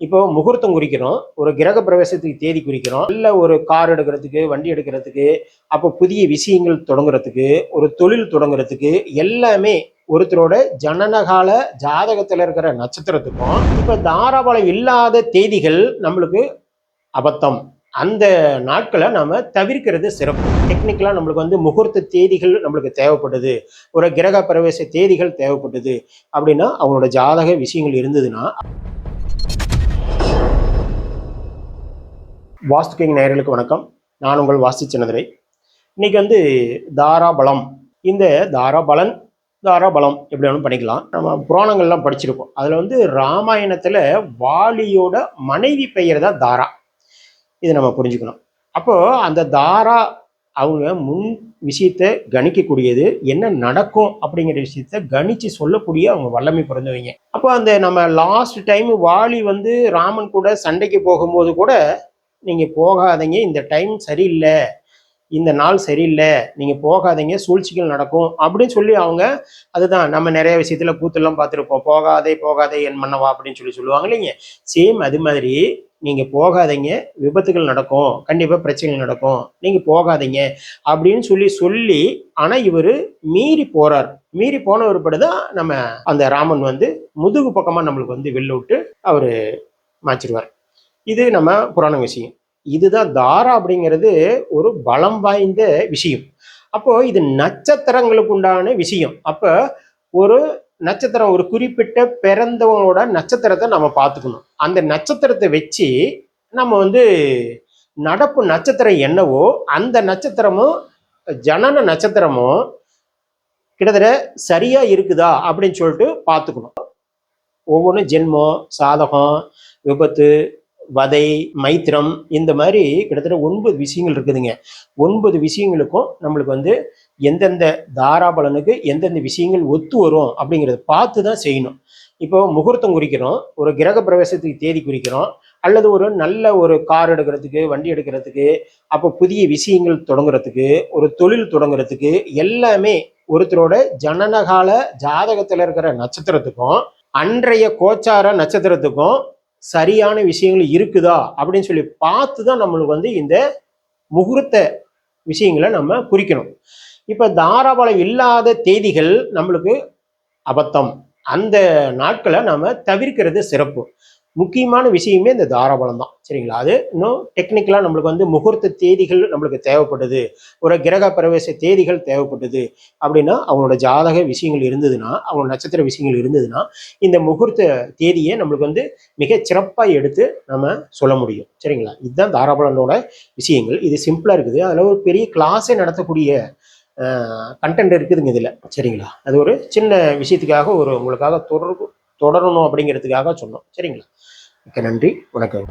இப்போ முகூர்த்தம் குறிக்கிறோம். ஒரு கிரக பிரவேசத்துக்கு தேதி குறிக்கிறோம். இல்லை ஒரு கார் எடுக்கிறதுக்கு வண்டி எடுக்கிறதுக்கு அப்போ புதிய விஷயங்கள் தொடங்குறதுக்கு ஒரு தொழில் தொடங்குறதுக்கு எல்லாமே ஒருத்தரோட ஜனனகால ஜாதகத்தில் இருக்கிற நட்சத்திரத்துக்கும் இப்போ தாராபலம் இல்லாத தேதிகள் நம்மளுக்கு அபத்தம். அந்த நாட்களை நம்ம தவிர்க்கிறது சிறப்பு. டெக்னிக்கலாக நம்மளுக்கு வந்து முகூர்த்த தேதிகள் நம்மளுக்கு தேவைப்படுது. ஒரு கிரக பிரவேச தேதிகள் தேவைப்பட்டது அப்படின்னா அவங்களோட ஜாதக விஷயங்கள் இருந்ததுன்னா வாஸ்து கிங் நேயர்களுக்கு வணக்கம். நான் உங்கள் வாஸ்து சின்னதுரை. இன்னைக்கு வந்து தாராபலம். இந்த தாராபலன் தாராபலம் எப்படி வேணும் பண்ணிக்கலாம். நம்ம புராணங்கள்லாம் படிச்சிருப்போம். அதில் வந்து ராமாயணத்தில் வாலியோட மனைவி பெயர் தான் தாரா. இதை நம்ம புரிஞ்சுக்கணும். அப்போது அந்த தாரா அவங்க முன் விஷயத்தை கணிக்கக்கூடியது என்ன நடக்கும் அப்படிங்கிற விஷயத்த கணிச்சு சொல்லக்கூடிய அவங்க வல்லமை பிறந்தவங்க. அப்போ அந்த நம்ம லாஸ்ட் டைம் வாலி வந்து ராமன் கூட சண்டைக்கு போகும்போது கூட நீங்கள் போகாதீங்க. இந்த டைம் சரியில்லை. இந்த நாள் சரியில்லை. நீங்கள் போகாதீங்க. சூழ்ச்சிகள் நடக்கும். அப்படின்னு சொல்லி அவங்க அதுதான் நம்ம நிறைய விஷயத்தில் கூத்தெல்லாம் பார்த்துருப்போம். போகாதே போகாதே என் மன்னவா அப்படின்னு சொல்லி சொல்லுவாங்க இல்லைங்க. சேம் அது மாதிரி நீங்கள் போகாதீங்க. விபத்துகள் நடக்கும். கண்டிப்பாக பிரச்சனைகள் நடக்கும். நீங்கள் போகாதீங்க. அப்படின்னு சொல்லி சொல்லி ஆனால் இவர் மீறி போகிறார் மீறி போன ஒருபடிதான் நம்ம அந்த ராமன் வந்து முதுகு பக்கமாக நம்மளுக்கு வந்து வெளில விட்டு அவர் மாச்சிருவார் இது நம்ம புராண விஷயம். இதுதான் தாரா அப்படிங்கிறது ஒரு பலம் வாய்ந்த விஷயம். அப்போ இது நட்சத்திரங்களுக்கு உண்டான விஷயம். அப்போ ஒரு நட்சத்திரம் ஒரு குறிப்பிட்ட பிறந்தவங்களோட நட்சத்திரத்தை நம்ம பார்த்துக்கணும். அந்த நட்சத்திரத்தை வச்சு நம்ம வந்து நடப்பு நட்சத்திரம் என்னவோ அந்த நட்சத்திரமும் ஜனன நட்சத்திரமும் கிட்டத்தட்ட சரியா இருக்குதா அப்படின்னு சொல்லிட்டு பார்த்துக்கணும். ஒவ்வொன்றும் ஜென்மம் சாதகம் விபத்து வதை மைத்திரம் இந்த மாதிரி கிட்டத்தட்ட ஒன்பது விஷயங்கள் இருக்குதுங்க. ஒன்பது விஷயங்களுக்கும் நம்மளுக்கு வந்து எந்தெந்த தாராபலனுக்கு எந்தெந்த விஷயங்கள் ஒத்து வரும் அப்படிங்கிறத பார்த்து தான் செய்யணும். இப்போ முகூர்த்தம் குறிக்கிறோம் ஒரு கிரக பிரவேசத்துக்கு தேதி குறிக்கிறோம் அல்லது ஒரு நல்ல ஒரு கார் எடுக்கிறதுக்கு வண்டி எடுக்கிறதுக்கு அப்போ புதிய விஷயங்கள் தொடங்குறதுக்கு ஒரு தொழில் தொடங்குறதுக்கு எல்லாமே ஒருத்தரோட ஜனனகால ஜாதகத்தில் இருக்கிற நட்சத்திரத்துக்கும் அன்றைய கோச்சார நட்சத்திரத்துக்கும் சரியான விஷயங்கள் இருக்குதா அப்படின்னு சொல்லி பார்த்து தான் நம்மளுக்கு வந்து இந்த முகூர்த்த விஷயங்களை நம்ம குறிக்கணும். இப்போ தாராபலம் இல்லாத தேதிகள் நம்மளுக்கு அபத்தம். அந்த நாட்களை நம்ம தவிர்க்கிறது சிறப்பு. முக்கியமான விஷயமே இந்த தாராபலம் தான் சரிங்களா? அது இன்னும் டெக்னிக்கலாக நம்மளுக்கு வந்து முகூர்த்த தேதிகள் நம்மளுக்கு தேவைப்படுது ஒரு கிரக பிரவேச தேதிகள் தேவைப்படுது அப்படின்னா அவங்களோட ஜாதக விஷயங்கள் இருந்ததுன்னா அவங்க நட்சத்திர விஷயங்கள் இருந்ததுன்னா இந்த முகூர்த்த தேதியை நம்மளுக்கு வந்து மிக சிறப்பாக எடுத்து நம்ம சொல்ல முடியும். சரிங்களா? இதுதான் தாராபலனோட விஷயங்கள். இது சிம்பிளாக இருக்குது. அதில் ஒரு பெரிய கிளாஸே நடத்தக்கூடிய கண்டென்ட் இருக்குதுங்க இதில். சரிங்களா? அது ஒரு சின்ன விஷயத்துக்காக ஒரு உங்களுக்காக தொடர்பு தொடரணும் அப்படிங்கிறதுக்காக சொன்னோம். சரிங்களா? மிக்க நன்றி. வணக்கம்.